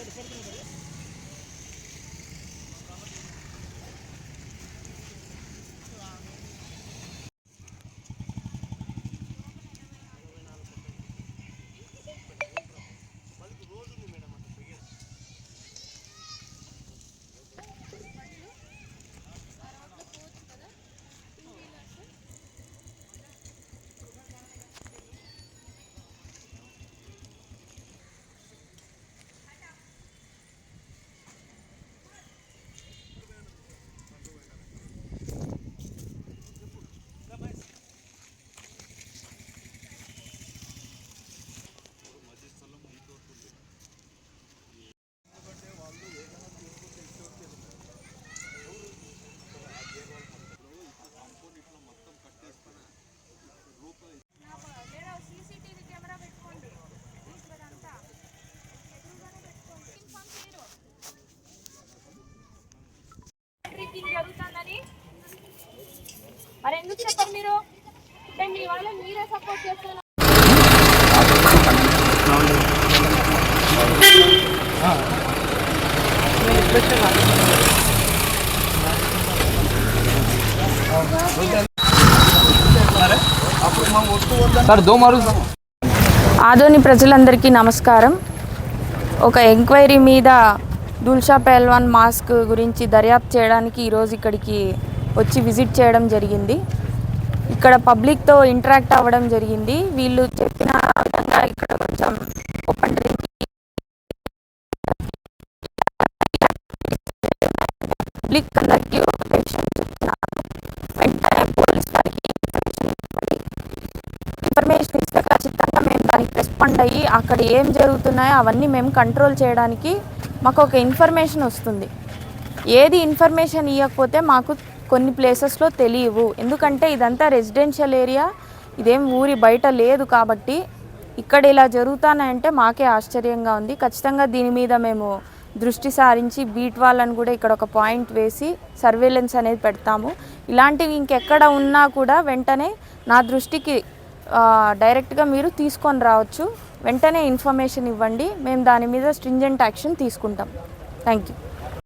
ಸರಿ ಸರಿ మరి ఎందుకు మీరు? మీరే సపోర్ట్ ఆదోని ప్రజలందరికీ నమస్కారం. ఒక ఎంక్వైరీ మీద దుల్షా పెల్వాన్ మాస్క్ గురించి దర్యాప్తు చేయడానికి ఈరోజు ఇక్కడికి వచ్చి విజిట్ చేయడం జరిగింది. ఇక్కడ పబ్లిక్తో ఇంటరాక్ట్ అవ్వడం జరిగింది. వీళ్ళు చెప్పిన విధంగా ఇక్కడ కొంచెం ఓపెన్ డ్రింక్ పబ్లిక్ అందరికీ ఒక విషయం చెప్తున్నాను వెంటనే పోలీస్ వారికి ఇన్ఫర్మేషన్ ఇవ్వండి. ఇన్ఫర్మేషన్ ఇస్తే ఖచ్చితంగా మేము దానికి రెస్పాండ్ అయ్యి అక్కడ ఏం జరుగుతున్నాయో అవన్నీ మేము కంట్రోల్ చేయడానికి మాకు ఒక ఇన్ఫర్మేషన్ వస్తుంది. ఏది ఇన్ఫర్మేషన్ ఇవ్వకపోతే మాకు కొన్ని ప్లేసెస్లో తెలియవు. ఎందుకంటే ఇదంతా రెసిడెన్షియల్ ఏరియా. ఇదేం ఊరి బయట లేదు కాబట్టి ఇక్కడ ఇలా జరుగుతానంటే మాకే ఆశ్చర్యంగా ఉంది. ఖచ్చితంగా దీని మీద మేము దృష్టి సారించి బీట్ వాళ్ళని కూడా ఇక్కడ ఒక పాయింట్ వేసి సర్వేలెన్స్ అనేది పెడతాము. ఇలాంటివి ఇంకెక్కడ ఉన్నా కూడా వెంటనే నా దృష్టికి డైరెక్ట్గా మీరు తీసుకొని రావచ్చు. వెంటనే ఇన్ఫర్మేషన్ ఇవ్వండి. మేము దాని మీద స్ట్రింజెంట్ యాక్షన్ తీసుకుంటాం. Thank you